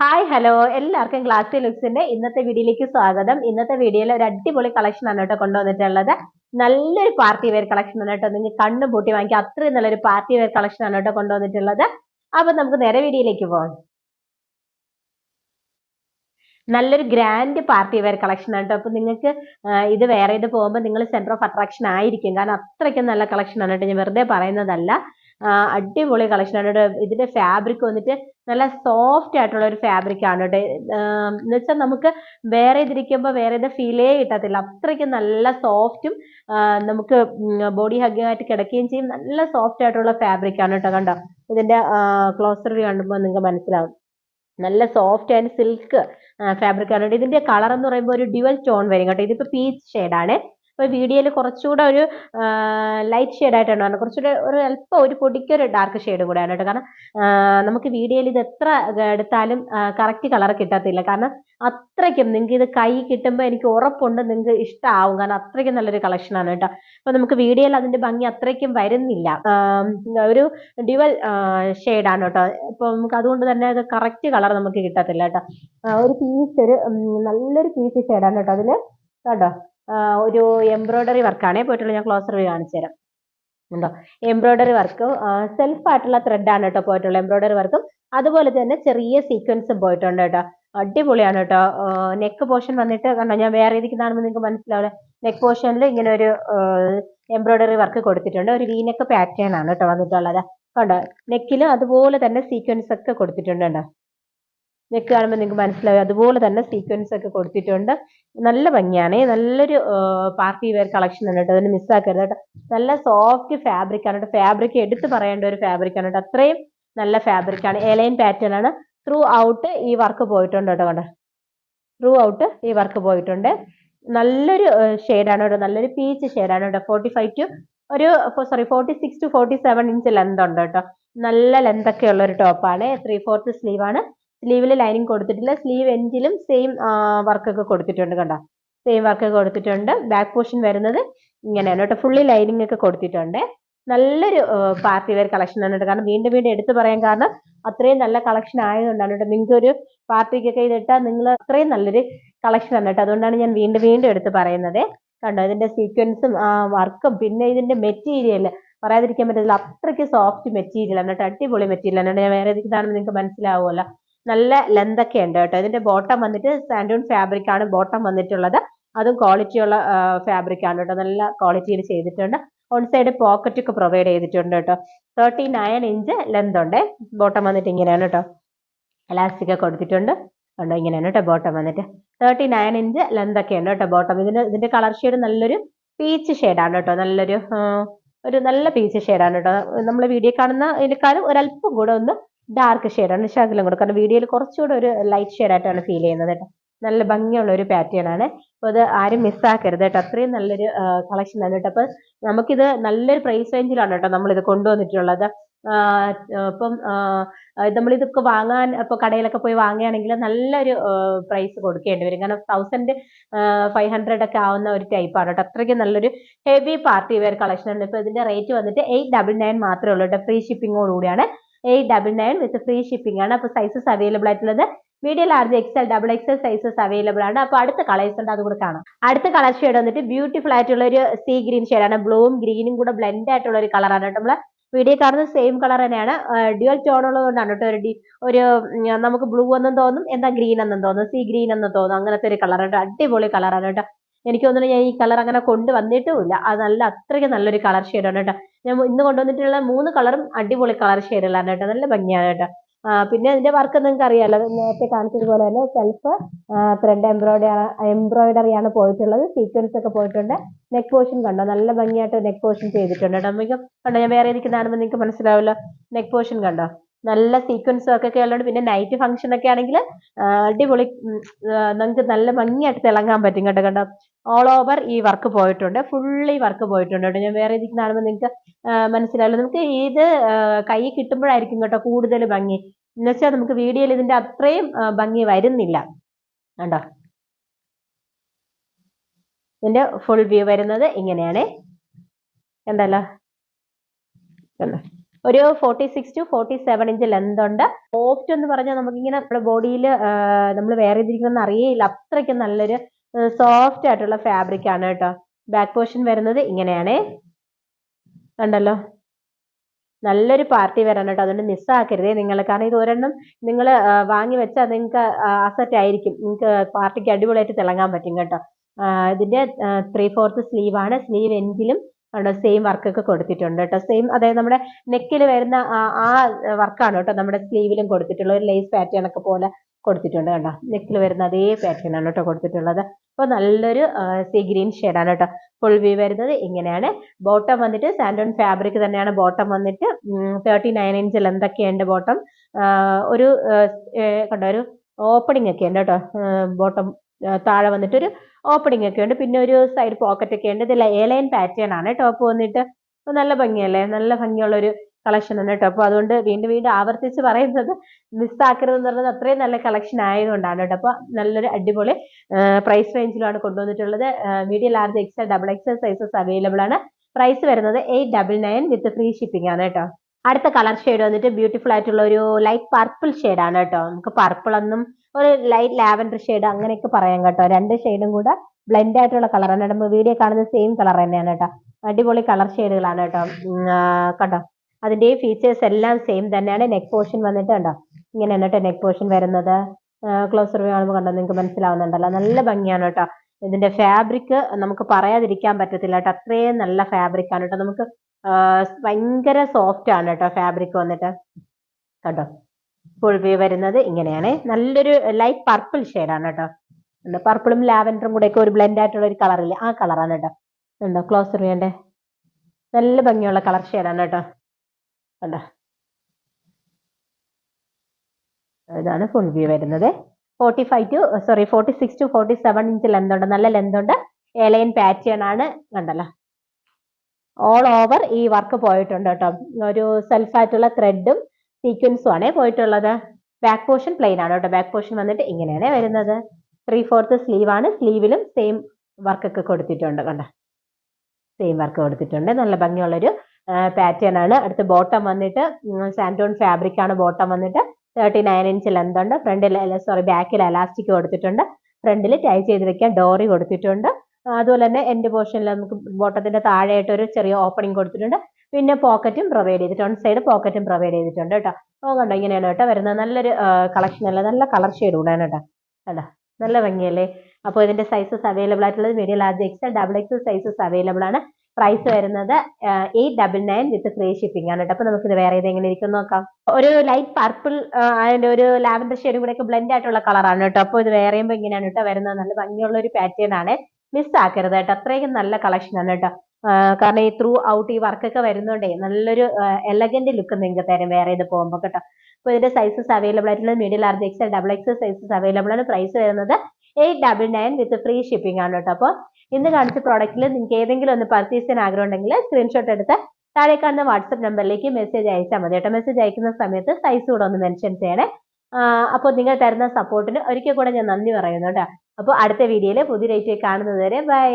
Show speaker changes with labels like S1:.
S1: Hi hello എല്ലാവർക്കും class ലുക്സിന്റെ ഇന്നത്തെ വീഡിയോയിലേക്ക് സ്വാഗതം. ഇന്നത്തെ വീഡിയോയിൽ ഒരു അടിപൊളി കളക്ഷൻ ആണ് കേട്ടോ കൊണ്ടുവന്നിട്ടുള്ളത്. നല്ലൊരു പാർട്ടി വെയർ കളക്ഷൻ ആണ് കേട്ടോ. നിങ്ങൾ കണ്ണു പൂട്ടി വാങ്ങിക്കുക അത്രയും നല്ലൊരു പാർട്ടി വെയർ കളക്ഷൻ ആണ് കേട്ടോ കൊണ്ടുവന്നിട്ടുള്ളത്. അപ്പൊ നമുക്ക് നേരെ വീഡിയോയിലേക്ക് പോകാം നല്ലൊരു ഗ്രാൻഡ് പാർട്ടി വെയർ കളക്ഷൻ ആണ് കേട്ടോ. അപ്പൊ നിങ്ങൾക്ക് ഇത് വേറെ ഇത് പോകുമ്പോൾ നിങ്ങൾ സെന്റർ ഓഫ് അട്രാക്ഷൻ ആയിരിക്കും. കാരണം അത്രയ്ക്കും നല്ല കളക്ഷൻ ആണ് കേട്ടോ. ഞാൻ വെറുതെ പറയുന്നതല്ല. അടിപൊളി കളക്ഷൻ ആണ് കേട്ടോ. ഇതിന്റെ ഫാബ്രിക് വന്നിട്ട് നല്ല സോഫ്റ്റ് ആയിട്ടുള്ള ഒരു ഫാബ്രിക് ആണ് കേട്ടോ. എന്ന് വെച്ചാൽ നമുക്ക് വേറെ ഇതിരിക്കുമ്പോൾ വേറെ ഇത് ഫീലേ കിട്ടത്തില്ല. അത്രയ്ക്ക് നല്ല സോഫ്റ്റും നമുക്ക് ബോഡി ഹഗ്ഗിങ് ആയിട്ട് കിടക്കുകയും ചെയ്യും. നല്ല സോഫ്റ്റ് ആയിട്ടുള്ള ഫാബ്രിക് ആണ് കേട്ടോ. കണ്ടോ? ഇതിന്റെ ക്ലോസറി കാണുമ്പോൾ നിങ്ങൾക്ക് മനസ്സിലാവും. നല്ല സോഫ്റ്റ് ആൻഡ് സിൽക്ക് ഫാബ്രിക് ആണ്. ഇതിന്റെ കളർ എന്ന് പറയുമ്പോൾ ഒരു ഡ്യുവൽ ടോൺ വരും കേട്ടോ. ഇതിപ്പോ പീച്ച് ആണ്. ഇപ്പൊ വീഡിയോയിൽ കുറച്ചുകൂടെ ഒരു ലൈറ്റ് ഷെയ്ഡ് ആയിട്ടാണ് വരുന്നത് കുറച്ചുകൂടെ ഒരു അല്പം ഒരു പൊടിക്കൊരു ഡാർക്ക് ഷെയ്ഡ് ആണ് കേട്ടോ. കാരണം നമുക്ക് വീഡിയോയിൽ ഇത് എത്ര എടുത്താലും കറക്റ്റ് കളർ കിട്ടത്തില്ല. കാരണം അത്രയ്ക്കും നിങ്ങൾക്ക് ഇത് കൈ കിട്ടുമ്പോൾ എനിക്ക് ഉറപ്പുണ്ട് നിങ്ങൾക്ക് ഇഷ്ടമാവും കാരണം അത്രയ്ക്കും നല്ലൊരു കളക്ഷനാണ് കേട്ടോ. അപ്പൊ നമുക്ക് വീഡിയോയിൽ അതിന്റെ ഭംഗി അത്രയ്ക്കും വരുന്നില്ല. ഒരു ഡ്യുവൽ ആണ് കേട്ടോ. ഇപ്പോൾ നമുക്ക് അതുകൊണ്ട് തന്നെ അത് കറക്റ്റ് കളർ നമുക്ക് കിട്ടത്തില്ല കേട്ടോ. ഒരു പീസ് ഒരു നല്ലൊരു പീസ് ഷെയ്ഡാണ് കേട്ടോ. അതിൽ കേട്ടോ ഒരു എംബ്രോയിഡറി വർക്കാണേ പോയിട്ടുള്ള. ഞാൻ ക്ലോസർ വ്യൂ കാണിച്ചു തരാം ഉണ്ടോ എംബ്രോയ്ഡറി വർക്ക് സെൽഫ് ആയിട്ടുള്ള ത്രെഡാണ് കേട്ടോ പോയിട്ടുള്ള എംബ്രോയ്ഡറി വർക്കും അതുപോലെ തന്നെ ചെറിയ സീക്വൻസും പോയിട്ടുണ്ട് കേട്ടോ. അടിപൊളിയാണ് കേട്ടോ. നെക്ക് പോർഷൻ വന്നിട്ട് കണ്ടോ? ഞാൻ വേറെ ഇരിക്കുന്നതാണെന്ന് നിങ്ങൾക്ക് മനസ്സിലാവില്ല? നെക്ക് പോർഷനിൽ ഇങ്ങനെ ഒരു എംബ്രോയ്ഡറി വർക്ക് കൊടുത്തിട്ടുണ്ട്. ഒരു വീനക്ക് പാറ്റേൺ ആണ് കേട്ടോ വന്നിട്ടുള്ളത്. കണ്ടോ? നെക്കിലും അതുപോലെ തന്നെ സീക്വൻസ് ഒക്കെ കൊടുത്തിട്ടുണ്ട് കേട്ടോ. നെക്ക് കാണുമ്പോൾ നിങ്ങൾക്ക് മനസ്സിലാവും. അതുപോലെ തന്നെ സീക്വൻസ് ഒക്കെ കൊടുത്തിട്ടുണ്ട്. നല്ല ഭംഗിയാണ്. നല്ലൊരു പാർട്ടി വെയർ കളക്ഷൻ ആണ് കേട്ടോ. അതിന് മിസ്സാക്കരുത് കേട്ടോ. നല്ല സോഫ്റ്റ് ഫാബ്രിക് ആണ് കേട്ടോ. ഫാബ്രിക് എടുത്ത് പറയേണ്ട ഒരു ഫാബ്രിക് ആണ് കേട്ടോ. അത്രയും നല്ല ഫാബ്രിക് ആണ്. എലൈൻ പാറ്റേൺ ആണ്. ത്രൂ ഔട്ട് ഈ വർക്ക് പോയിട്ടുണ്ട് കേട്ടോ കണ്ടോ? ത്രൂ ഔട്ട് ഈ വർക്ക് പോയിട്ടുണ്ട്. നല്ലൊരു ഷെയ്ഡാണ് കേട്ടോ. നല്ലൊരു പീച്ച് ഷെയ്ഡാണ് കേട്ടോ. ഫോർട്ടി ഫൈവ് ടു ഒരു sorry forty six to forty seven inch length ഉണ്ട് കേട്ടോ. നല്ല ലെന്ത് ഒക്കെ ഉള്ള ഒരു ടോപ്പാണ് ത്രീ ഫോർത്ത് സ്ലീവ് ആണ്. സ്ലീവിൽ ലൈനിങ് കൊടുത്തിട്ടില്ല. സ്ലീവ് എൻഡിലും സെയിം വർക്കൊക്കെ കൊടുത്തിട്ടുണ്ട് കണ്ടോ? സെയിം വർക്ക് കൊടുത്തിട്ടുണ്ട്. ബാക്ക് പോർഷൻ വരുന്നത് ഇങ്ങനെയാണ് കേട്ടോ. ഫുള്ളി ലൈനിങ് ഒക്കെ കൊടുത്തിട്ടുണ്ട്. നല്ലൊരു പാർട്ടി വെയർ കളക്ഷൻ ആണ് കേട്ടോ. കാരണം വീണ്ടും വീണ്ടും എടുത്തു പറയാൻ കാരണം അത്രയും നല്ല കളക്ഷൻ ആയതുകൊണ്ടാണ് കേട്ടോ. നിങ്ങൾക്ക് ഒരു പാർട്ടിക്കൊക്കെ ഇതിട്ടാൽ നിങ്ങൾ അത്രയും നല്ലൊരു കളക്ഷൻ ആണ് കേട്ടോ. അതുകൊണ്ടാണ് ഞാൻ വീണ്ടും വീണ്ടും എടുത്ത് പറയുന്നത്. കണ്ടോ? ഇതിന്റെ സീക്വൻസും വർക്കും പിന്നെ ഇതിന്റെ മെറ്റീരിയൽ പറയാതിരിക്കാൻ പറ്റില്ല അത്രയ്ക്ക് സോഫ്റ്റ് മെറ്റീരിയൽ ആണ് കേട്ടോ. അടിപൊളി മെറ്റീരിയൽ ആണ് ഞാൻ വേറെ ഇതാണെന്ന് നിങ്ങൾക്ക് മനസ്സിലാവുമല്ലോ. നല്ല ലെന്ത് ഒക്കെ ഉണ്ട് കേട്ടോ. ഇതിന്റെ ബോട്ടം വന്നിട്ട് സാൻഡൂൺ ഫാബ്രിക് ആണ് ബോട്ടം വന്നിട്ടുള്ളത്. അതും ക്വാളിറ്റി ഉള്ള ഫാബ്രിക് ആണ് കേട്ടോ. നല്ല ക്വാളിറ്റിയിൽ ചെയ്തിട്ടുണ്ട്. ഓൺ സൈഡ് പോക്കറ്റ് ഒക്കെ പ്രൊവൈഡ് ചെയ്തിട്ടുണ്ട് കേട്ടോ. തേർട്ടി നയൻ ഇഞ്ച് ലെന്ത് ഉണ്ട്. ബോട്ടം വന്നിട്ട് ഇങ്ങനെയാണ് കേട്ടോ. എലാസ്റ്റിക് ഒക്കെ കൊടുത്തിട്ടുണ്ട്. ഉണ്ടോ ഇങ്ങനെയാണ് കേട്ടോ ബോട്ടം വന്നിട്ട്. തേർട്ടി നയൻ ഇഞ്ച് ലെന്ത് ഒക്കെ ഉണ്ട് കേട്ടോ ബോട്ടം ഇതിന് ഇതിന്റെ കളർ ഷെയ്ഡ് നല്ലൊരു പീച്ച് ഷെയ്ഡാണ് കേട്ടോ. നല്ലൊരു ഒരു നല്ല പീച്ച് ഷെയ്ഡാണ് കേട്ടോ. നമ്മൾ വീഡിയോ കാണുന്ന ഇതിനേക്കാളും ഒരല്പം കൂടെ ഒന്ന് ഡാർക്ക് ഷെയ്ഡാണ് ശകലം കൂടെ. കാരണം വീഡിയോയിൽ കുറച്ചുകൂടെ ഒരു ലൈറ്റ് ഷെയ്ഡായിട്ടാണ് ഫീൽ ചെയ്യുന്നത് കേട്ടോ. നല്ല ഭംഗിയുള്ള ഒരു പാറ്റേൺ ആണ്. അപ്പോൾ അത് ആരും മിസ്സാക്കരുത് കേട്ടോ. അത്രയും നല്ലൊരു കളക്ഷൻ ആണ് കേട്ടോ. അപ്പോൾ നമുക്കിത് നല്ലൊരു പ്രൈസ് റേഞ്ചിലാണ് കേട്ടോ നമ്മളിത് കൊണ്ടുവന്നിട്ടുള്ളത്. ഇപ്പം നമ്മളിതൊക്കെ വാങ്ങാൻ ഇപ്പോൾ കടയിലൊക്കെ പോയി വാങ്ങുകയാണെങ്കിൽ നല്ലൊരു പ്രൈസ് കൊടുക്കേണ്ടി വരും. കാരണം തൗസൻഡ് ഫൈവ് ഹൺഡ്രഡ് ഒക്കെ ആവുന്ന ഒരു ടൈപ്പാണ് കേട്ടോ. അത്രയ്ക്ക് നല്ലൊരു ഹെവി പാർട്ടി വെയർ കളക്ഷൻ ആണ്. ഇപ്പോൾ ഇതിന്റെ റേറ്റ് വന്നിട്ട് എയ്റ്റ് ഡബിൾ നയൻ മാത്രമേ ഉള്ളൂ കേട്ടോ. ഫ്രീ ഷിപ്പിങ്ങോട് കൂടിയാണ് eight double nine with free shipping ആണ്. അപ്പോൾ സൈസസ് അവൈലബിൾ ആയിട്ടുള്ളത്. Medium large XL double XL sizes available ആണ്. അപ്പോൾ അടുത്ത കളേഴ്സ് ഉണ്ട് അതുകൂടെ കാണാം. അടുത്ത കളർ ഷെയ്ഡ് വന്നിട്ട് ബ്യൂട്ടിഫുൾ ആയിട്ടുള്ള ഒരു സീ ഗ്രീൻ ഷെയ്ഡാണ് ബ്ലൂവും ഗ്രീനും കൂടെ ബ്ലെൻഡ് ആയിട്ടുള്ള ഒരു കളറാണ് കേട്ടോ നമ്മൾ വീഡിയോ കാണുന്ന സെയിം കളർ തന്നെയാണ്. ഡ്യുവൽ ടോൺ ഉള്ളതുകൊണ്ടാണ് കേട്ടോ ഒരു ഒരു നമുക്ക് ബ്ലൂ എന്നും തോന്നും എന്താ ഗ്രീൻ എന്നും തോന്നും സീ ഗ്രീൻ എന്നും തോന്നും. അങ്ങനത്തെ ഒരു കളർ കേട്ടോ അടിപൊളി കളറാണ് കേട്ടോ. എനിക്ക് തോന്നുന്നു ഞാൻ ഈ കളർ അങ്ങനെ കൊണ്ടുവന്നിട്ടുമില്ല അത് നല്ല അത്രയ്ക്ക് നല്ലൊരു കളർ ഷെയ്ഡാണ് കേട്ടോ. ഞാൻ ഇന്ന് കൊണ്ടുവന്നിട്ടുള്ള മൂന്ന് കളറും അടിപൊളി കളർ ഷെയ്ഡുകളാണ് കേട്ടോ. നല്ല ഭംഗിയാണ് കേട്ടോ. പിന്നെ അതിന്റെ വർക്ക് നിങ്ങൾക്ക് അറിയാലോ? നേരത്തെ കാണിച്ചതുപോലെ തന്നെ സെൽഫ് ത്രെഡ് എംബ്രോയിഡറി എംബ്രോയിഡറി ആണ് പോയിട്ടുള്ളത്. സീക്വൻസ് ഒക്കെ പോയിട്ടുണ്ട്. നെക്ക് പോർഷൻ കണ്ടോ? നല്ല ഭംഗിയായിട്ട് നെക്ക് പോർഷൻ ചെയ്തിട്ടുണ്ട് കേട്ടോ. നമുക്ക് കണ്ടോ? ഞാൻ വേറെ ഇരിക്കുന്നതാണെന്ന് നിങ്ങൾക്ക് മനസ്സിലാവില്ല നെക്ക് പോർഷൻ കണ്ടോ? നല്ല സീക്വൻസും ഒക്കെ ഉള്ളതുകൊണ്ട് പിന്നെ നൈറ്റ് ഫംഗ്ഷൻ ഒക്കെ ആണെങ്കിൽ അടിപൊളി നമുക്ക് നല്ല ഭംഗിയായിട്ട് തിളങ്ങാൻ പറ്റും കേട്ടോ. കണ്ടോ? ഓൾ ഓവർ ഈ വർക്ക് പോയിട്ടുണ്ട്. ഫുള്ളി വർക്ക് പോയിട്ടുണ്ട് കേട്ടോ. ഞാൻ വേറെ ഇതിൽ കാണുമ്പോൾ നിങ്ങൾക്ക് മനസ്സിലാവില്ല. നമുക്ക് ഇത് കൈ കിട്ടുമ്പോഴായിരിക്കും കേട്ടോ കൂടുതൽ ഭംഗി. എന്നുവെച്ചാൽ നമുക്ക് വീഡിയോയിൽ ഇതിന്റെ അത്രയും ഭംഗി വരുന്നില്ല. കണ്ടോ? ഇതിന്റെ ഫുൾ വ്യൂ വരുന്നത് ഇങ്ങനെയാണ്. കണ്ടല്ലോ? കണ്ടോ? ഒരു forty six to forty seven inch length ഉണ്ട്. സോഫ്റ്റ് എന്ന് പറഞ്ഞാൽ നമുക്കിങ്ങനെ നമ്മുടെ ബോഡിയിൽ നമ്മൾ വേറെ ഇതിരിക്കുന്ന അറിയേയില്ല. അത്രയ്ക്ക് നല്ലൊരു സോഫ്റ്റ് ആയിട്ടുള്ള ഫാബ്രിക് ആണ് കേട്ടോ. ബാക്ക് പോർഷൻ വരുന്നത് ഇങ്ങനെയാണ്. കണ്ടല്ലോ? നല്ലൊരു പാർട്ടി വരാൻ കേട്ടോ. അതുകൊണ്ട് മിസ്സാക്കരുതേ നിങ്ങൾ കാരണം ഇത് ഒരെണ്ണം നിങ്ങൾ വാങ്ങി വെച്ചാൽ നിങ്ങൾക്ക് അസറ്റ് ആയിരിക്കും. നിങ്ങൾക്ക് പാർട്ടിക്ക് അടിപൊളിയായിട്ട് തിളങ്ങാൻ പറ്റും കേട്ടോ. ഇതിന്റെ ത്രീ ഫോർത്ത് സ്ലീവ് ആണ്. സ്ലീവ് എൻഡിലും അവിടെ സെയിം വർക്കൊക്കെ കൊടുത്തിട്ടുണ്ട് കേട്ടോ സെയിം അതായത് നമ്മുടെ നെക്കിൽ വരുന്ന ആ- വർക്കാണ് കേട്ടോ നമ്മുടെ സ്ലീവിലും കൊടുത്തിട്ടുള്ള ഒരു ലേസ് പാറ്റേൺ ഒക്കെ പോലെ കൊടുത്തിട്ടുണ്ട് കണ്ടോ. നെക്കിൽ വരുന്ന അതേ പാറ്റേൺ ആണ് കേട്ടോ കൊടുത്തിട്ടുള്ളത്. അപ്പോൾ നല്ലൊരു സീ ഗ്രീൻ ഷെയ്ഡാണ് കേട്ടോ ഫുൾ വ്യൂ വരുന്നത് ഇങ്ങനെയാണ്. ബോട്ടം വന്നിട്ട് സാൻഡോൺ ഫാബ്രിക് തന്നെയാണ് ബോട്ടം വന്നിട്ട് തേർട്ടി നയൻ ഇഞ്ച് ലെന്തൊക്കെയുണ്ട് ബോട്ടം ഒരു കണ്ടോ ഒരു ഓപ്പണിംഗ് ഒക്കെ ഉണ്ട് കേട്ടോ ബോട്ടം താഴെ വന്നിട്ട് ഒരു ഓപ്പണിംഗ് ഒക്കെ ഉണ്ട്. പിന്നെ ഒരു സൈഡ് പോക്കറ്റ് ഒക്കെ ഉണ്ട്. ഇതിൽ ഏലൈൻ പാറ്റേൺ ആണ് ടോപ്പ് വന്നിട്ട് നല്ല ഭംഗിയല്ലേ? നല്ല ഭംഗിയുള്ള ഒരു കളക്ഷൻ ആണ് അപ്പോൾ അതുകൊണ്ട് വീണ്ടും വീണ്ടും ആവർത്തിച്ച് പറയുന്നത് മിസ്സാക്കരുത് എന്ന് പറയുന്നത് അത്രയും നല്ല കളക്ഷൻ ആയതുകൊണ്ടാണ് കേട്ടോ അപ്പോൾ നല്ലൊരു അടിപൊളി പ്രൈസ് റേഞ്ചിലാണ് കൊണ്ടുവന്നിട്ടുള്ളത്. Medium large XL double XL sizes available ആണ്. പ്രൈസ് വരുന്നത് eight double nine with free shipping ആണ് കേട്ടോ അടുത്ത കളർ ഷെയ്ഡ് വന്നിട്ട് ബ്യൂട്ടിഫുൾ ആയിട്ടുള്ള ഒരു ലൈറ്റ് പർപ്പിൾ ആണ് കേട്ടോ. നമുക്ക് പർപ്പിൾ ഒന്നും ഒരു ലൈറ്റ് ലാവൻഡർ ഷെയ്ഡ് അങ്ങനെയൊക്കെ പറയാം കേട്ടോ. രണ്ട് ഷെയ്ഡും കൂടെ ബ്ലെൻഡ് ആയിട്ടുള്ള കളറാണ് നമ്മൾ വീഡിയോ കാണുന്ന സെയിം കളർ തന്നെയാണ് കേട്ടോ. അടിപൊളി കളർ ഷെയ്ഡുകളാണ് കേട്ടോ. കണ്ടോ? അതിന്റെ ഫീച്ചേഴ്സ് എല്ലാം സെയിം തന്നെയാണ്. നെക്ക് പോർഷൻ വന്നിട്ട് കണ്ടോ? ഇങ്ങനെയാണ് കേട്ടോ നെക്ക് പോർഷൻ വരുന്നത്. ക്ലോസർ കാണുമ്പോൾ കണ്ടോ? നിങ്ങൾക്ക് മനസ്സിലാവുന്നുണ്ടല്ലോ. നല്ല ഭംഗിയാണ് കേട്ടോ. ഇതിന്റെ ഫാബ്രിക് നമുക്ക് പറയാതിരിക്കാൻ പറ്റത്തില്ല കേട്ടോ. അത്രയും നല്ല ഫാബ്രിക് ആണ് കേട്ടോ. നമുക്ക് ഭയങ്കര സോഫ്റ്റ് ആണ് കേട്ടോ ഫാബ്രിക് വന്നിട്ട്. കണ്ടോ? ഫുൾ വ്യൂ വരുന്നത് ഇങ്ങനെയാണ്. നല്ലൊരു ലൈറ്റ് പർപ്പിൾ ആണ് കേട്ടോ പർപ്പിളും ലാവൻഡറും കൂടെ ഒക്കെ ഒരു ബ്ലെൻഡ് ആയിട്ടുള്ള ഒരു കളറില്ല ആ കളറാണ് കേട്ടോ ഉണ്ടോ ക്ലോസർ വേണ്ടേ? നല്ല ഭംഗിയുള്ള കളർ ആണ് കേട്ടോ കണ്ടോ? ഇതാണ് ഫുൾ വ്യൂ വരുന്നത്. Forty five to sorry forty six to forty seven inch length ഉണ്ട്. നല്ല ലെന്ത് ഉണ്ട്. എലൈൻ പാറ്റേൺ ആണ്. കണ്ടല്ലോ? ഓൾ ഓവർ ഈ വർക്ക് പോയിട്ടുണ്ട് കേട്ടോ. ഒരു സെൽഫായിട്ടുള്ള ത്രെഡും സീക്വൻസും ആണ് പോയിട്ടുള്ളത്. ബാക്ക് പോർഷൻ പ്ലെയിൻ ആണ് കേട്ടോ. ബാക്ക് പോർഷൻ വന്നിട്ട് ഇങ്ങനെയാണ് വരുന്നത്. ത്രീ ഫോർത്ത് സ്ലീവ് ആണ്. സ്ലീവിലും സെയിം വർക്കൊക്കെ കൊടുത്തിട്ടുണ്ട് കണ്ടോ? സെയിം വർക്ക് കൊടുത്തിട്ടുണ്ട്. നല്ല ഭംഗിയുള്ളൊരു പാറ്റേൺ ആണ്. അടുത്ത് ബോട്ടം വന്നിട്ട് സാൻഡോൺ ഫാബ്രിക് ആണ് ബോട്ടം വന്നിട്ട് തേർട്ടി നയൻ ഇഞ്ച് ലെന്ത് ഉണ്ട് ഫ്രണ്ടിൽ സോറി ബാക്കിൽ എലാസ്റ്റിക് കൊടുത്തിട്ടുണ്ട്. ഫ്രണ്ടിൽ ടൈ ചെയ്ത് വെക്കാൻ ഡോറി കൊടുത്തിട്ടുണ്ട്. അതുപോലെ തന്നെ എൻഡ് പോർഷനിൽ നമുക്ക് ബോട്ടത്തിന്റെ താഴെയായിട്ട് ഒരു ചെറിയ ഓപ്പണിംഗ് കൊടുത്തിട്ടുണ്ട്. പിന്നെ പോക്കറ്റും പ്രൊവൈഡ് ചെയ്തിട്ടുണ്ട്. സൈഡ് പോക്കറ്റും പ്രൊവൈഡ് ചെയ്തിട്ടുണ്ട് കേട്ടോ. ഓ കണ്ടോ? ഇങ്ങനെയാണ് കേട്ടോ വരുന്നത്. നല്ലൊരു കളക്ഷൻ അല്ല നല്ല കളർ ഷെയ്ഡ് കൂടാണ് കേട്ടോ. കണ്ടോ? നല്ല ഭംഗിയല്ലേ? അപ്പോൾ ഇതിന്റെ സൈസസ് അവൈലബിൾ ആയിട്ടുള്ളത് medium large XL double XL sizes available ആണ്. പ്രൈസ് വരുന്നത് eight double nine with free shipping ആണ് കേട്ടോ. അപ്പോൾ നമുക്കിത് വേറെ ഏതെങ്കിലും ഇരിക്കും നോക്കാം. ഒരു ലൈറ്റ് പർപ്പിൾ അതിന്റെ ഒരു ലാവൻഡർ ഷെയ്ഡും കൂടെ ഒക്കെ ബ്ലെൻഡ് ആയിട്ടുള്ള കളറാണ് കേട്ടോ. അപ്പോൾ ഇത് വേറെയുമ്പോൾ ഇങ്ങനെയാണ് കേട്ടോ വരുന്നത്. നല്ല ഭംഗിയുള്ള ഒരു പാറ്റേൺ ആണ്. മിസ് ആക്കരുത് കേട്ടോ. അത്രയും നല്ല കളക്ഷനാണ് കേട്ടോ. കാരണം ഈ ത്രൂ ഔട്ട് ഈ വർക്കൊക്കെ വരുന്നോണ്ടേ നല്ലൊരു എലഗന്റ് ലുക്ക് നിങ്ങൾക്ക് തരും വേറെ ഇത് പോകുമ്പോൾ കേട്ടോ. അപ്പോൾ ഇതിന്റെ സൈസസ് അവൈലബിൾ ആയിട്ടുള്ളത് medium large XL double XL sizes available ആണ്. പ്രൈസ് വരുന്നത് eight double nine with free shipping ആണ് കേട്ടോ. അപ്പോൾ ഇന്ന് കാണിച്ച പ്രോഡക്റ്റിൽ നിങ്ങൾക്ക് ഏതെങ്കിലും ഒന്ന് പർച്ചേസ് ചെയ്യാൻ ആഗ്രഹം ഉണ്ടെങ്കിൽ സ്ക്രീൻഷോട്ട് എടുത്ത് താഴെ കാണുന്ന വാട്സപ്പ് നമ്പറിലേക്ക് മെസ്സേജ് അയച്ചാൽ മതി കേട്ടോ. മെസ്സേജ് അയക്കുന്ന സമയത്ത് സൈസ് കൂടെ ഒന്ന് മെൻഷൻ ചെയ്യണേ. അപ്പോൾ നിങ്ങൾ തരുന്ന സപ്പോർട്ടിന് ഒരിക്കൽ കൂടെ ഞാൻ നന്ദി പറയുന്നു കേട്ടോ. അപ്പോൾ അടുത്ത വീഡിയോയിൽ പുതിയ റേറ്റ് കാണുന്നത് വരെ ബൈ